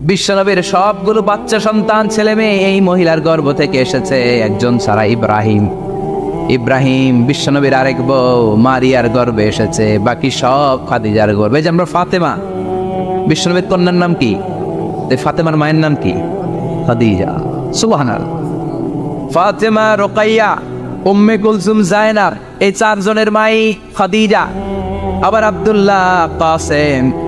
বিশ্বনবীর সবগুলো বাচ্চা সন্তান, ছেলে মেয়ে এই মহিলার গর্ভ থেকে এসেছে একজন ছাড়া ইব্রাহিম। ইব্রাহিম বিশ্বনবীর আরেক বউ মারিয়ার গর্ভে এসেছে, বাকি সব খাদিজার এই যে আমরা ফাতেমা, বিশ্বনবীর কন্যার নাম কি? ফাতেমার মায়ের নাম কি? খাদিজা। সুবহানাল ফাতেমা, রোকাইয়া, উম্মে কুলসুম জায়নার এই চারজনের মাই খাদিজা। আবার আব্দুল্লাহ, কাসেম।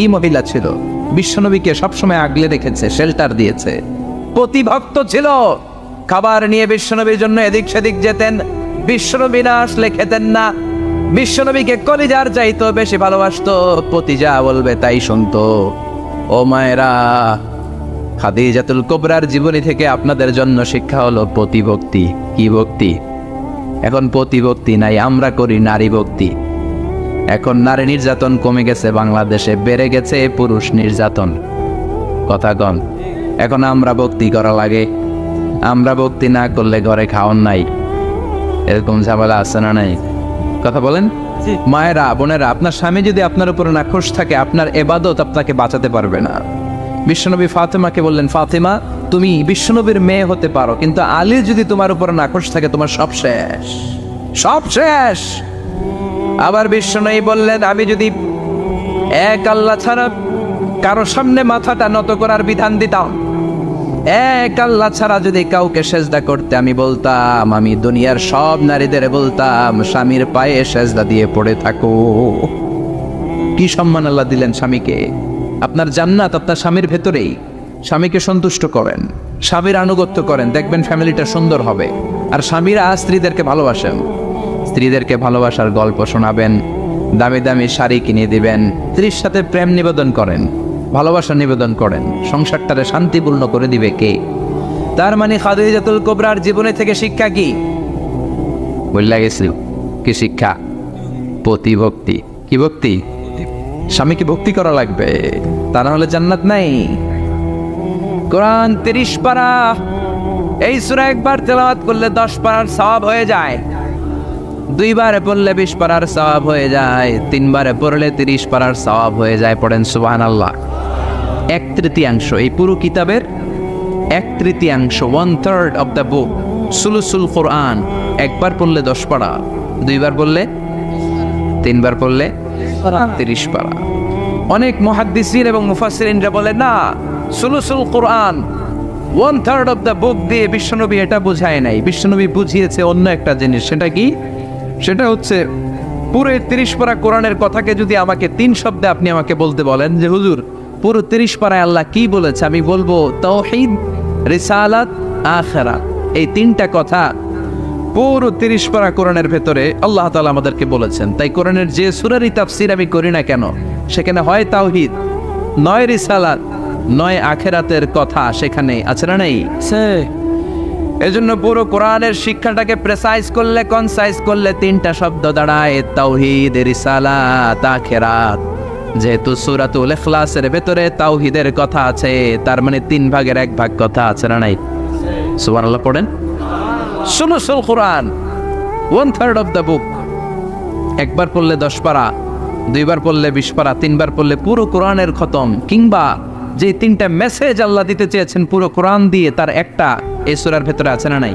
কি মহিলা ছিল। বিশ্বনবীকে সবসময় আগলে রেখেছে শেল্টার দিয়েছে। প্রতিভক্ত ছিল। খাবার নিয়ে বিশ্বনবীর জন্য এদিক সেদিক যেতেন। বিশ্বনবী না আসলে খেতেন না। বিশ্বনবীকে কলিজার চাইতো, বেশি ভালোবাসতো। পতি যা বলবে তাই শুনতো। ও মায়েরা, খাদিজাতুল কোবরার জীবনী থেকে আপনাদের জন্য শিক্ষা হলো প্রতিভক্তি। কি ভক্তি? এখন প্রতিভক্তি নাই, আমরা করি নারী ভক্তি। এখন নারী নির্যাতন কমে গেছে বাংলাদেশে বেড়ে গেছে পুরুষ নির্যাতন। কথা এখন আমরা ভক্তি করা লাগে। আমরা ভক্তি না করলে ঘরে খাওয়ান নাই। এরকম ঝামেলা আছে না নাই? কথা বলেন? মায়েরা বোনেরা আপনার স্বামী যদি আপনার উপরে নাখোশ থাকে আপনার এবাদত আপনাকে বাঁচাতে পারবে না। বিশ্বনবী ফাতেমাকে বললেন ফাতেমা তুমি বিশ্বনবীর মেয়ে হতে পারো কিন্তু আলী যদি তোমার উপরে নাখোশ থাকে তোমার সব শেষ। সব শেষ! আবার বিষ্ণু বললেন, আমি যদি এক আল্লাহ ছাড়া কারও সামনে মাথাটা নত করার বিধান দিতাম, এক আল্লাহ ছাড়া যদি কাউকে সেজদা করতে আমি বলতাম, আমি দুনিয়ার সব নারীদের বলতাম, স্বামীর পায়ে সেজদা দিয়ে পড়ে থাকো। কি সম্মান আল্লাহ দিলেন স্বামীকে? আপনার জান্নাত আপনার স্বামীর ভেতরেই। স্বামীকে সন্তুষ্ট করেন, স্বামীর আনুগত্য করেন। দেখবেন ফ্যামিলিটা সুন্দর হবে। আর স্বামীরা স্ত্রীদেরকে ভালোবাসেন। স্ত্রীদেরকে ভালোবাসার গল্প শোনাবেন দামি দামি শাড়ি কিনে দিবেন, স্ত্রীর সাথে প্রেম নিবেদন করেন, ভালোবাসা নিবেদন করেন, সংসারটারে শান্তিপূর্ণ করে দিবে কে? তার মানে খাদিজাতুল কোবরার জীবনে থেকে শিক্ষা কি? বললা গেছিল কি শিক্ষা? প্রতিভক্তি। কি ভক্তি? স্বামীকে ভক্তি করা লাগবে? তা না হলে জান্নাত নাই। কোরআন তিরিশ পারা, এই সুরা একবার তেলাওয়াত করলে দশ পারার সওয়াব হয়ে যায়। দুইবারে পড়লে বিশ পারার সওয়াব হয়ে যায়, তিনবারে পড়লে তিরিশ পারার সওয়াব হয়ে যায়, পড়েন সুবাহান আল্লাহ এক তৃতীয়াংশ, এই পুরো কিতাবের এক তৃতীয়াংশ one third of the book সুলুসুল কোরআন। একবার পড়লে দশ পারা দুইবার পড়লে তিনবার পড়লে তিরিশ পারা অনেক মহাদ্দিসিন এবং মুফাসিরিনরা বলে, না, সুলুসুল Quran one third of the book দিয়ে বিশ্বনবী এটা বোঝায় নাই, বিশ্বনবী বুঝিয়েছে অন্য একটা জিনিস, সেটা কি? সেটা হচ্ছে, পুরো তিরিশ পারা কোরআনের কথাকে যদি আমাকে তিন শব্দে আপনি আমাকে বলতে বলেন যে, হুজুর, পুরো তিরিশ পারায় আল্লাহ কি বলেছে? আমি বলব, তৌহিদ, রিসালাত, আখেরাত। এই তিনটা কথা পুরো তিরিশ পারা কোরআনের ভেতরে আল্লাহ তালা আমাদেরকে বলেছেন। তাই কোরআনের যে সুরারি তাফসির আমি করি না কেন, সেখানে হয় তাওহিদ নয় রিসালাত, নয় আখেরাতের কথা সেখানে আছে না নেই? এজন্য পুরো কোরআনের শিক্ষাটাকে প্রেসাইজ করলে কনসাইজ করলে তিনটা শব্দ দাঁড়ায়, তাওহিদ, রিসালাত, আখেরাত। যেহেতু সূরাতুল ইখলাসের ভেতরে তাওহিদের কথা আছে, তার মানে তিন ভাগের এক ভাগ কথা আছে না নাই? সুবহানাল্লাহ পড়েন। সুলুসুল Quran. One third of the book একবার পড়লে দশ পারা, দুইবার পড়লে বিশ পারা, তিনবার পড়লে পুরো কোরআনের খতম। কিংবা যে তিনটা মেসেজ আল্লাহ দিতে চেয়েছেন, পুরো কোরআন দিয়ে তার একটা এই সুরার ভেতরে আছে না নাই?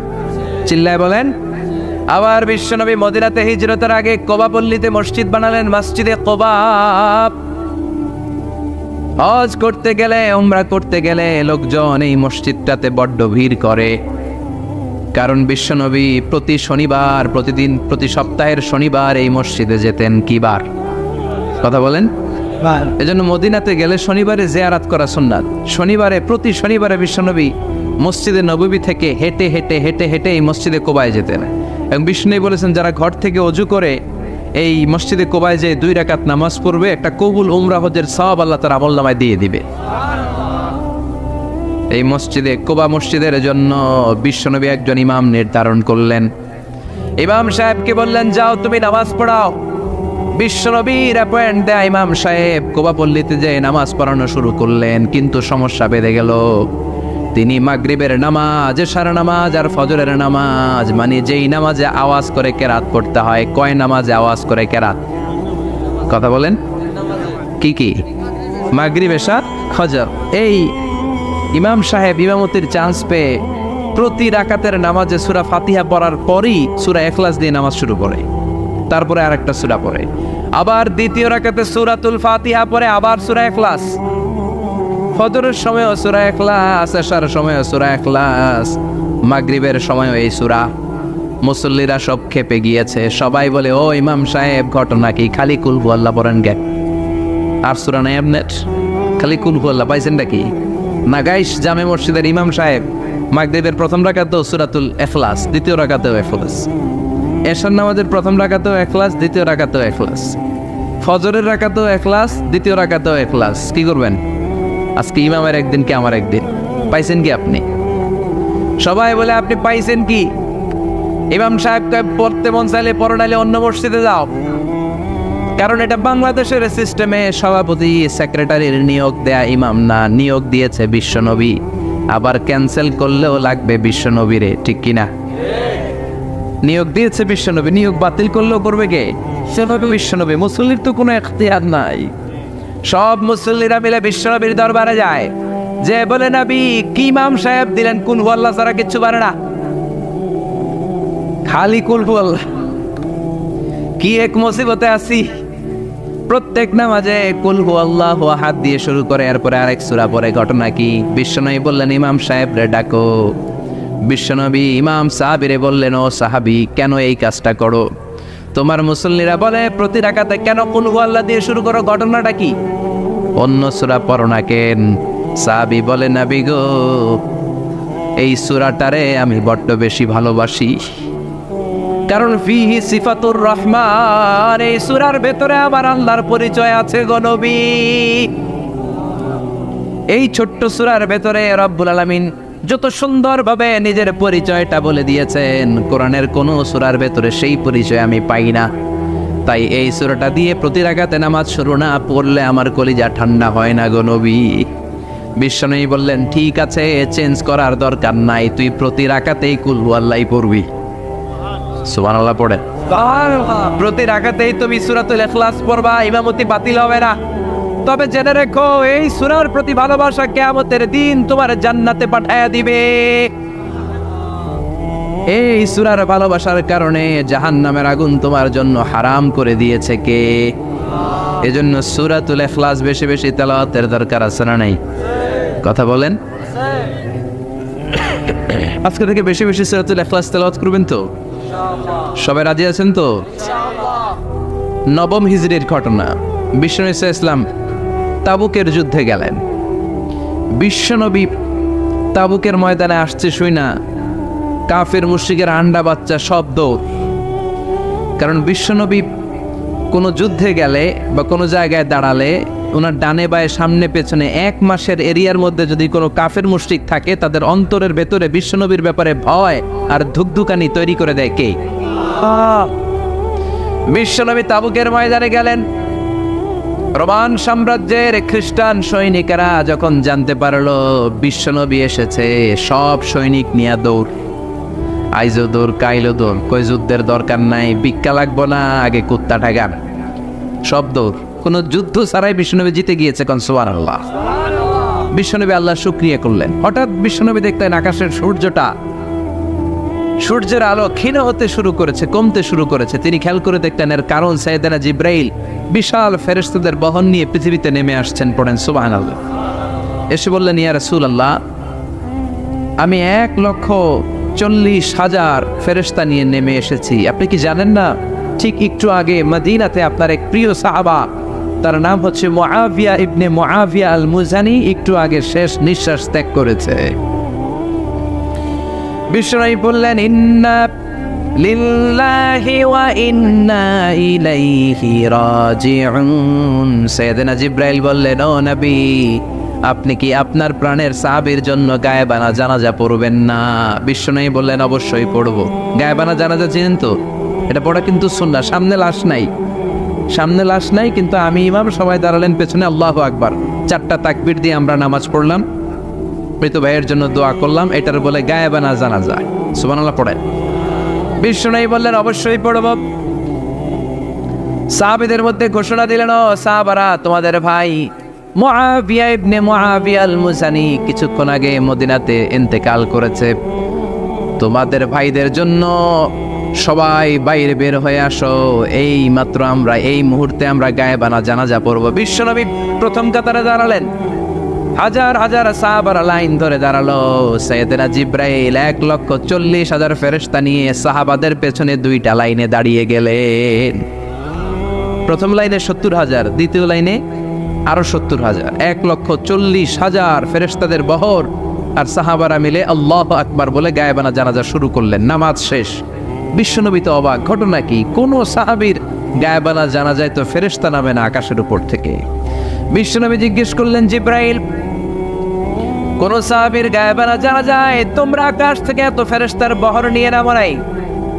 চিল্লায় বলেন আবার বিশ্বনবী মদিনাতে হিজরতের আগে কোবাপল্লীতে মসজিদ বানালেন মসজিদে কোবাব হজ করতে গেলে উমরা করতে গেলে লোকজন এই মসজিদটাতে বড্ড ভিড় করে। কারণ বিশ্বনবী প্রতি শনিবার প্রতিদিন প্রতি সপ্তাহের শনিবার এই মসজিদে যেতেন কি বার? কথা বলেন। এজন্য মদিনাতে গেলে শনিবারে জিয়ারাত করা সুন্নাত। শনিবারে প্রতি শনিবারে বিশ্বনবী মসজিদে নববী থেকে হেঁটে হেঁটে হেঁটে হেঁটে এই মসজিদে কোবায় যেতেন। এবং বিষ্ণু বলেছেন, যারা ঘর থেকে অজু করে, এই মসজিদে কোবায় যে দুই রাকাত নামাজ পড়বে, একটা কবুল উমরা হজের সব আল্লাহ তার আমল নামায় দিয়ে দিবে। এই মসজিদে, কোবা মসজিদের জন্য বিশ্বনবী একজন ইমাম নির্ধারণ করলেন। ইমাম সাহেবকে বললেন, যাও, তুমি নামাজ পড়াও। বিশ্বনবীর অ্যাপয়েন্ট দেয় ইমাম সাহেব কোবা পল্লীতে যে নামাজ পড়ানো শুরু করলেন, কিন্তু সমস্যা বেঁধে গেল। তিনি মাগরিবের নামাজ, সারা নামাজ আর ফজরের নামাজ মানে যেই নামাজে আওয়াজ করে কেরাত পড়তে হয়, কয় নামাজে আওয়াজ করে কেরাত? কথা বলেন। কি কি? মাগরিব এশা ফজর। এই ইমাম সাহেব, ইমামতির চান্স পেয়ে প্রতি রাকাতের নামাজে সুরা ফাতিহা পড়ার পরই সুরা এখলাস দিয়ে নামাজ শুরু করে তারপরে আর একটা সুরা পড়ে। আবার দ্বিতীয় রাকাতে সুরাতুল ফাতিহা পরে আবার সুরা এখলাস। ফজরের সময়ও সুরা এখলাস এশার সময়ও সুরা এখলাস মাগরিবের সময় এই সুরা। মুসল্লিরা সব খেপে গিয়েছে। সবাই বলে, ও ইমাম সাহেব, ঘটনা কি? খালি কুলহু আল্লাহ পড়েন গে। আর সুরা নাই আপনার খালি কুলহু আল্লাহ পাইছেন নাকি না গাইস, জামে মসজিদের ইমাম সাহেব মাগদেবের প্রথম রাকাতেও সুরাতুল এখলাস দ্বিতীয় রাকাতেও এখলাস এশার নামাজের প্রথম রাকাতেও এখলাস দ্বিতীয় রাকাতেও এখলাস ফজরের রাকাতেও এখলাস দ্বিতীয় রাকাতেও এখলাস কি করবেন? আজকে ইমামের একদিন কি আমার একদিন। পাইছেন কি আপনি? সবাই বলে, আপনি পাইছেন কি? ইমাম সাহেবকে পড়তে মন চাইলে পড়ো, নাইলে অন্য মসজিদে যাও। কারণ এটা বাংলাদেশের সিস্টেমে সভাপতি, সেক্রেটারির নিয়োগ দেয়া ইমাম না, নিয়োগ দিয়েছে বিশ্বনবী। আবার ক্যান্সেল করলেও লাগবে বিশ্বনবীরে, ঠিক কিনা? নিয়োগ দিয়েছে বিশ্বনবী, নিয়োগ বাতিল করলেও করবে কে? সেভাবে বিশ্বনবী, মুসল্লির তো কোনো এখতিয়ার নাই। সব মুসল্লিরা মিলে বিশ্বনবীর দরবারে যায়। যে বলে, নবী, কি ইমাম সাহেব দিলেন? কোন আল্লাহ, ছাড়া কিচ্ছু পারে না। খালি কুলহু আল্লাহ। কি এক মুসিবতে আছি। প্রত্যেক নামাজে কুলহু আল্লাহ হাত দিয়ে শুরু করে, এরপরে আরেক সূরা পরে ঘটনা কি? বিশ্বনবী বললেন, ইমাম সাহেব রে ডাকো। বিশ্বনবী ইমাম সাহাবিরে বললেন, ও সাহাবি, কেন এই কাজটা করো? তোমার মুসল্লিরা বলে, প্রতি রাকাতে কেন কোন আল্লাহ দিয়ে শুরু করো? ঘটনাটা কি? অন্য সূরা পড়ো না কেন? সাবি বলে, নাবি গো, এই সূরাটারে আমি বড্ড বেশি ভালোবাসি। কারণ ফিহি সিফাতুর রহমান, এই সূরার ভেতরে আমার আল্লাহর পরিচয় আছে গনবী এই ছোট্ট সূরার ভেতরে রব্বুল আলামিন যত সুন্দরভাবে নিজের পরিচয়টা বলে দিয়েছেন কোরআনের কোন সুরার ভেতরে সেই পরিচয় আমি পাই না। তাই এই সূরাটা দিয়ে প্রতি রাকাতে নামাজ শুরু না পড়লে আমার কলিজা ঠান্ডা হয় না গো নবী। বিশ্বনবী বললেন ঠিক আছে চেঞ্জ করার দরকার নাই তুই প্রতি রাকাতেই কুলহু আল্লাহ পড়বি। সুবহানাল্লাহ পড়ে প্রতি রাখাতেই তুমি সূরাতুল ইখলাস পড়বা ইমামতি বাতিল হবে না। তবে জেনে রেখো এই সূরার প্রতি ভালোবাসা কিয়ামতের দিন তোমার জান্নাতে পাঠায়া দিবে। এই সূরার ভালোবাসার কারণে জাহান্নামের আগুন তোমার জন্য হারাম করে দিয়েছে কে? এজন্য সূরাতুল ইখলাস বেশি বেশি তেলাওয়াতের দরকার আছে না নাই? কথা বলেন। আজকে থেকে বেশি বেশি সূরাতুল ইখলাস তেলাওয়াত করবেন তো? সবাই রাজি আছেন তো? নবম হিজরির ঘটনা। বিশ্বনবী ইসলাম তাবুকের যুদ্ধে গেলেন। বিশ্বনবী তাবুকের ময়দানে আসছে শুই না, কাফের মুশরিকের আন্ডা বাচ্চা সব দৌড়। কারণ বিশ্বনবী কোনো যুদ্ধে গেলে বা কোনো জায়গায় দাঁড়ালে ওনার ডানে বায়ে সামনে পেছনে এক মাসের এরিয়ার মধ্যে যদি কোনো কাফের মুশরিক থাকে, তাদের অন্তরের ভেতরে বিশ্বনবীর ব্যাপারে ভয় আর ধুকধুকানি তৈরি করে দেয় কে? বিশ্বনবী তাবুকের ময়দানে গেলেন। রোমান সাম্রাজ্যের খ্রিস্টান সৈনিকেরা যখন জানতে পারল বিশ্বনবী এসেছে, সব সৈনিক নিয়ে দৌড়। আইজো দৌড় কাইলো দৌড় কই যুদ্ধের দরকার নাই, ভিক্ষা লাগবো না, আগে কুত্তা ঠাগান সব দৌড়। কোনো যুদ্ধ ছাড়াই বিশ্বনবী জিতে গিয়েছে কনসোয়ার আল্লাহ বিশ্বনবী আল্লাহ শুক্রিয়া করলেন। হঠাৎ বিশ্বনবী দেখতেন আকাশের সূর্যটা সূর্যের আলো ক্ষীণ হতে শুরু করেছে, কমতে শুরু করেছে। তিনি খেয়াল করে দেখলেন এর কারণ সাইদানা জিব্রাইল বিশাল ফেরেশতাদের বহন নিয়ে পৃথিবীতে নেমে আসছেন পড়েন সুবাহ এসে বললেন, ইয়া রাসূল আল্লাহ আমি এক লক্ষ চল্লিশ হাজার ফেরেশতা নিয়ে নেমে এসেছি। আপনি কি জানেন না, ঠিক একটু আগে মদিনাতে আপনার এক প্রিয় সাহাবা, তার নাম হচ্ছে মুআবিয়া ইবনে মুআবিয়া আল মুজানি একটু আগে শেষ নিঃশ্বাস ত্যাগ করেছে। বিশ্বনবী বললেন, ইন্না লিল্লাহি ওয়া ইন্না ইলাইহি রাজিউন। সাইয়েদনা জিব্রাইল বললেন, ও নবী, আপনি কি আপনার প্রাণের সাহাবীর জন্য গায়েবানা জানাজা পড়বেন না? বিশ্বনবী বললেন, অবশ্যই পড়ব। গায়েবানা জানাজা চিনেন তো? এটা পড়া কিন্তু সুন্নাহ, সামনে লাশ নাই। সামনে লাশ নাই, কিন্তু আমি ইমাম সবাই দাঁড়ালেন পেছনে, আল্লাহু আকবার। চারটা তাকবীর দিয়ে আমরা নামাজ পড়লাম। মৃত ভাইয়ের জন্য দোয়া করলাম, এটার বলে গায়েবানা জানা যায় সুবহানাল্লাহ, পড়েন। বিষ্ণু বললেন, অবশ্যই পড়ব। সাহাবিদের মধ্যে ঘোষণা দিলেন, ও সাহাবারা, তোমাদের ভাই মুআবিয়া ইবনে মুআবিয়া আল মুসানি কিছুক্ষণ আগে মদিনাতে ইন্তেকাল করেছে। তোমাদের ভাইদের জন্য সবাই বাইরে বের হয়ে আসো। এই মাত্র আমরা, এই মুহূর্তে আমরা গায়েবানা জানাজা পড়ব। বিশ্বনবী প্রথম কাতারে দাঁড়ালেন হাজার হাজার সাহাবারা লাইন ধরে দাঁড়াল। সৈয়দেনা জিব্রাইল এক লক্ষ চল্লিশ হাজার ফেরেস্তা নিয়ে সাহাবাদের পেছনে দুইটা লাইনে দাঁড়িয়ে গেলেন। প্রথম লাইনে সত্তর হাজার, দ্বিতীয় লাইনে আরও সত্তর হাজার। এক লক্ষ চল্লিশ হাজার ফেরেস্তাদের বহর আর সাহাবারা মিলে আল্লাহ আকবার বলে গায়েবানা জানাজা শুরু করলেন। নামাজ শেষ। বিশ্বনবী তো অবাক। ঘটনা কি? কোন সাহাবীর গায়েবানা জানা যায় তো ফেরেস্তা নামে না আকাশের উপর থেকে। বিশ্বনবী জিজ্ঞেস করলেন, জিব্রাইল, কোন সাহাবীর গায়েবানা জানা যায় তোমরা আকাশ থেকে এত ফেরেস্তার বহর নিয়ে নামো নাই?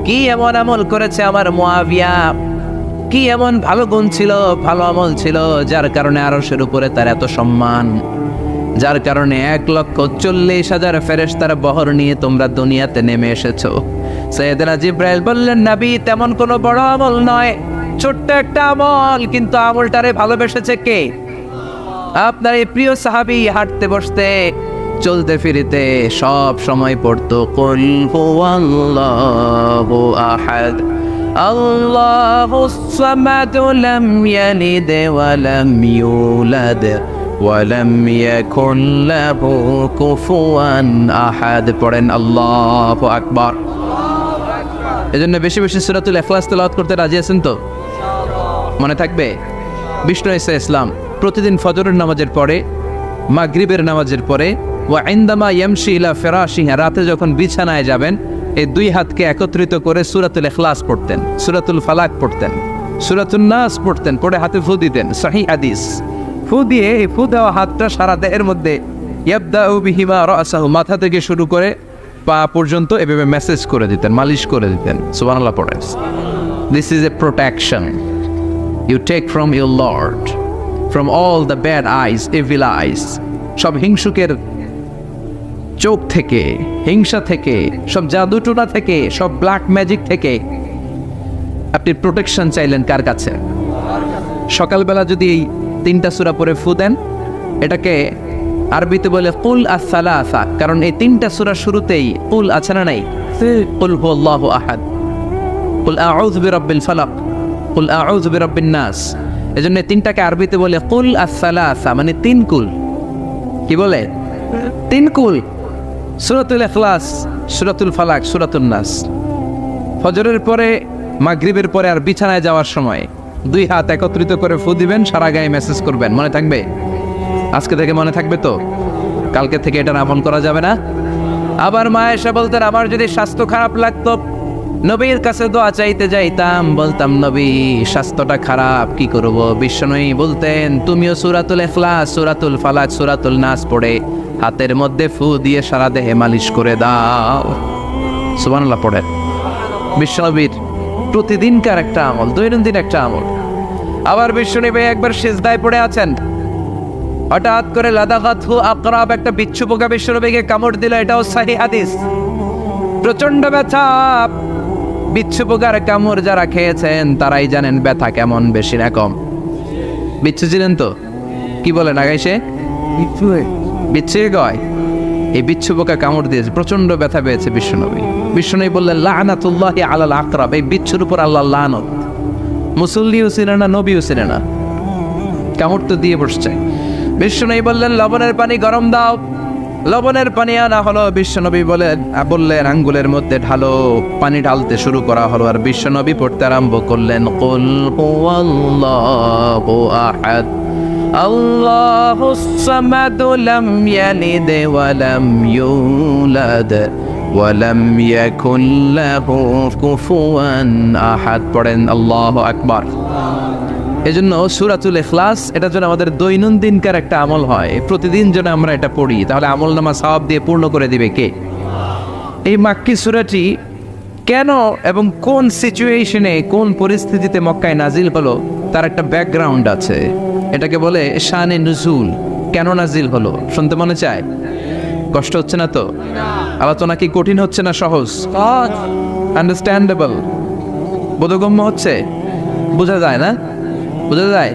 কি এমন আমল করেছে আমার মুআবিয়া? কি এমন ভালো গুণ ছিল, ভালো আমল ছিল, যার কারণে আরশের উপরে তার এত সম্মান? যার কারণে এক লক্ষ চল্লিশ হাজার ফেরেস্তার বহর নিয়ে তোমরা দুনিয়াতে নেমে এসেছ? সৈয়দনা জিব্রাইল বললেন, নাবি, তেমন কোনো বড় আমল নয়। ছোট্ট একটা আমল, কিন্তু আমলটারে ভালোবেসেছে কে? আপনার এই প্রিয় সাহাবি হাঁটতে বসতে, চলতে ফিরিতে সব সময় পড়তো, কুল হুয়াল্লাহু আহাদ, আল্লাহু সামাদ লাম ইয়ালিদ ওয়া লাম ইউলাদ ওয়া লাম ইয়াকুন লাহু কুফুয়ান আহাদ। পড়েন আল্লাহু আকবার। এজন্য বেশি বেশি সূরাতুল ইখলাস তেলাওয়াত করতে রাজি আছেন তো? মনে থাকবে? বিষ্ণু ইসা ইসলাম। প্রতিদিন ফজরের নামাজের পরে, মাগরিবের নামাজের পরে, ওয়া ইন্দামা ইয়ামশি ইলা ফেরাশিহা, রাতে যখন বিছানায় যাবেন, এই দুই হাতকে একত্রিত করে সুরাতুল এখলাস পড়তেন, সুরাতুল ফালাক পড়তেন সুরাতুল নাস পড়তেন, পড়ে হাতে ফু দিতেন সহি হাদিস। ফু দিয়ে এই ফু দেওয়া হাতটা সারা দেহের মধ্যে, ইয়াবদাউ মাথা থেকে শুরু করে পা পর্যন্ত এভাবে মেসেজ করে দিতেন, মালিশ করে দিতেন, সুবহানাল্লাহ পড়ে। This is a protection you take from your lord from all the bad eyes evil eyes সব হিংসুকের চোখ থেকে, হিংসা থেকে, সব জাদুটোনা থেকে, সব ব্ল্যাক ম্যাজিক থেকে আপনি প্রোটেকশন চাইলেন কার কাছে? সকালবেলা যদি এই তিনটা সুরা পরে ফু দেন, এটাকে আরবিতে বলে কুল আসালা আসা কারণ এই তিনটা সুরা শুরুতেই কুল আছে না নাই? কুল হু আহাদ। কুল আউযু বিরাব্বিল ফালাক। কুল আউযু বিরাব্বিন নাস। এজন্য তিনটাকে আরবিতে বলে কুল আসালাসা মানে তিন কুল। কি বলে? তিন কুল। সূরাতুল ইখলাস, সূরাতুল ফালাক সুরাতুল নাস। ফজরের পরে, মাগরিবের পরে আর বিছানায় যাওয়ার সময় দুই হাত একত্রিত করে ফু দিবেন, সারা গায়ে মেসেজ করবেন। মনে থাকবে? আজকে থেকে মনে থাকবে তো? কালকে থেকে এটা আমল করা যাবে না? আবার মা এসে বলতেন, আমার যদি স্বাস্থ্য খারাপ লাগতো নবীর কাছে দোয়া চাইতে যাইতাম, বলতাম, নবী, স্বাস্থ্যটা খারাপ, কি করব? বিশ্বনয়ী বলতেন, তুমিও সুরাতুল এখলাস সুরাতুল ফালাক, সুরাতুল নাস পড়ে, হাতের মধ্যে ফু দিয়ে সারা দেহে মালিশ করে দাও। সুবহানাল্লাহ পড়েন বিশ্বনবীর প্রতিদিনকার একটা আমল, দৈনন্দিন একটা আমল। আবার বিশ্বনবী একবার সেজদায় পড়ে আছেন। হঠাৎ করে লাদাগাত হু আকরাব একটা বিচ্ছু পোকা বিশ্বনবীকে কামড় দিল, এটাও সাহি হাদিস। প্রচণ্ড ব্যথা বিচ্ছু পোকার কামড় যারা খেয়েছেন তারাই জানেন ব্যথা কেমন বেশি না কম। বিচ্ছু ছিলেন তো? কি বলেন আগাইছে বিচ্ছু কয়? এই বিচ্ছু পোকা কামড় দিয়েছে প্রচণ্ড ব্যথা পেয়েছে বিশ্বনবী। বিশ্বনবী বললেন লানাতুল্লাহি আলাল আকরাব এই বিচ্ছুর উপর আল্লাহ লানত। মুসল্লিও ছিল না নবীও ছিল না। কামড় তো দিয়ে বসছে। বিশ্বনবী বললেন লবণের পানি গরম দাও। লবণের পানি আনা হলো বিশ্বনবী বলেন বললেন, আঙ্গুলের মধ্যে ঢালো, পানি ঢালতে শুরু করা হলো, আর বিশ্বনবী পড়তে আরম্ভ করলেন, কুল হুয়াল্লাহু আহাদ আহাদ। পড়েন আল্লাহু আকবার। এজন্য সুরাতুল এখলাস এটা যেন আমাদের দৈনন্দিনকার একটা আমল হয়। প্রতিদিন যেন আমরা এটা পড়ি তাহলে আমল নামা সওয়াব দিয়ে পূর্ণ করে দিবে কে? এই মাক্কি সুরাটি কেন এবং কোন সিচুয়েশনে কোন পরিস্থিতিতে মক্কায় নাজিল হলো তার একটা ব্যাকগ্রাউন্ড আছে। এটাকে বলে শানে নুজুল। কেন নাজিল হলো? শুনতে মনে চায়? কষ্ট হচ্ছে না তো? আলোচনা কি কঠিন হচ্ছে না সহজ? আন্ডারস্ট্যান্ডেবল বোধগম্য হচ্ছে? বোঝা যায় না? বোঝা যায়?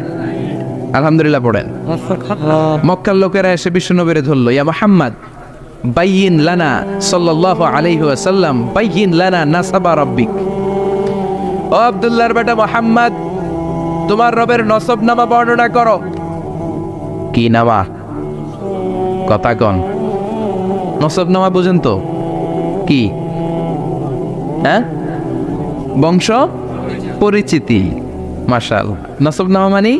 আলহামদুলিল্লাহ পড়েন। মক্কার লোকেরা এসে বিশ্বনবীরে ধরলো, ইয়া মোহাম্মদ, বাইয়িন লানা সাল্লাল্লাহু আলাইহি ওয়াসাল্লাম, বাইয়িন লানা নাসাবা রাব্বিক। ও আব্দুল্লাহর বেটা মোহাম্মদ, তোমার রবের নসব নামা বর্ণনা করো। কি নামা? কথা কন। নসব নামা বুঝেন তো। কি? হ্যাঁ? বংশ? পরিচিতি। মাশাল। নসব নামা মানে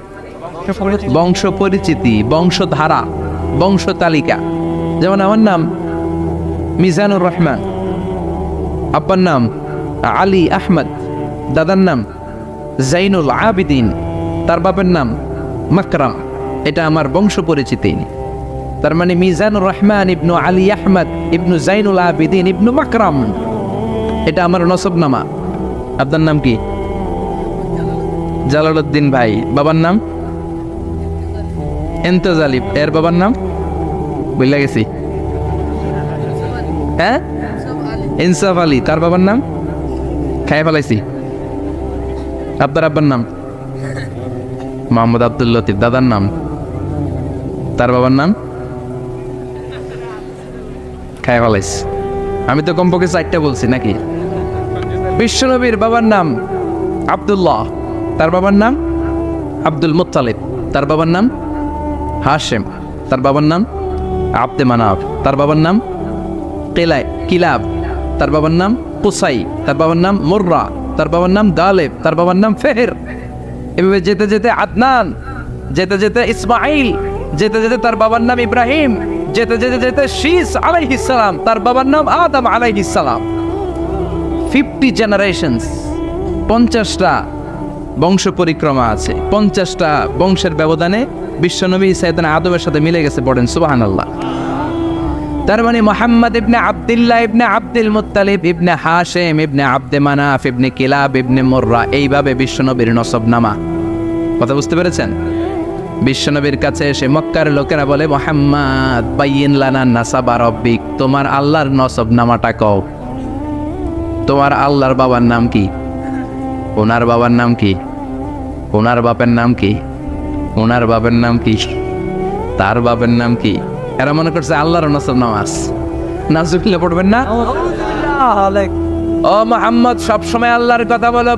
বংশ পরিচিতি বংশধারা বংশ তালিকা যেমন আমার নাম মিজানুর রহমান। আব্বার নাম আলী আহমদ। দাদার নাম জাইনুল আবিদিন। তার বাপের নাম মাকরাম। এটা আমার বংশ পরিচিতি তার মানে মিজানুর রহমান ইবনু আলী আহমদ ইবনু জাইনুল আবিদিন ইবনু মাকরাম। এটা আমার নসব নামা। আপনার নাম কি? জালালউদ্দিন ভাই, বাবার নাম? এন্তজ আলিফ। এর বাবার নাম? বুঝলা গেছি। হ্যাঁ? ইনসাফ আলী। তার বাবার নাম? খাই ফেলাইছি। আপনার আব্বার নাম? মোহাম্মদ আব্দুল লতিফ। দাদার নাম? তার বাবার নাম? খাই ফেলাইছি। আমি তো কমপক্ষে চারটা বলছি নাকি? বিশ্বনবীর বাবার নাম আব্দুল্লাহ। তার বাবার নাম আব্দুল মুত্তালিব তার বাবার নাম হাশেম তার বাবার নাম আব্দে মানাব তার বাবার নাম কেলাই কিলাব তার বাবার নাম কুসাই তার বাবার নাম মুর্রা তার বাবার নাম দালেব তার বাবার নাম ফেহের এভাবে যেতে যেতে আদনান যেতে যেতে ইসমাইল যেতে যেতে তার বাবার নাম ইব্রাহিম যেতে যেতে যেতে শীস আলাইহিসালাম তার বাবার নাম আদম আলাইহিসালাম ফিফটি জেনারেশনস পঞ্চাশটা বংশ পরিক্রমা আছে। পঞ্চাশটা বংশের ব্যবধানে বিশ্বনবী সাইদান আদমের সাথে মিলে গেছে পড়েন সুবাহান আল্লাহ তার মানে মোহাম্মদ ইবনে আবদুল্লাহ ইবনে আব্দুল মুত্তালিব, ইবনে হাশেম, ইবনে আব্দে মানাফ, ইবনে কিলাব, ইবনে মোর্রা এইভাবে বিশ্বনবীর নসব নামা কথা বুঝতে পেরেছেন? বিশ্বনবীর কাছে এসে মক্কার লোকেরা বলে, মোহাম্মদ, বাইয়িন লানা নাসাবা রব্বিক, তোমার আল্লাহর নসব নামাটা কও। তোমার আল্লাহর বাবার নাম কি? ওনার বাবার নাম কি? ওনার বাপের নাম কি? ওনার বাপের নাম কি? তার বাপের নাম কি? এরা মনে করছে আল্লাহর নসব নামাজ। নাজুকিলে পড়বেন না? ও মোহাম্মদ, সবসময় আল্লাহর কথা বলো।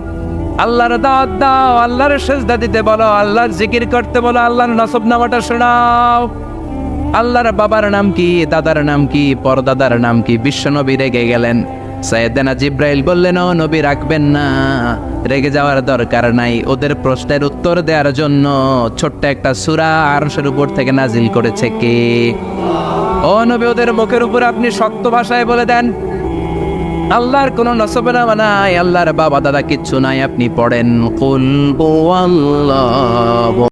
আল্লাহর দাওয়াত দাও, আল্লাহর সেজদা দিতে বলো, আল্লাহর জিকির করতে বলো, আল্লাহর নসব নামাটা শোনাও। আল্লাহর বাবার নাম কি, দাদার নাম কি, পরদাদার নাম কি, বিশ্বনবী রেগে গেলেন। সৈয়দানা জিব্রাইল বললেন, ও নবী, রাখবেন না। রেগে যাওয়ার দরকার নাই। ওদের প্রশ্নের উত্তর দেওয়ার জন্য ছোট্ট একটা সূরা আরশের উপর থেকে নাজিল করেছে কে? ও নবী, ওদের মুখের উপর আপনি শক্ত ভাষায় বলে দেন। আল্লাহর কোন নসবনামা নাই, আল্লাহর বাবা দাদা কিচ্ছু নাই, আপনি পড়েন। কুল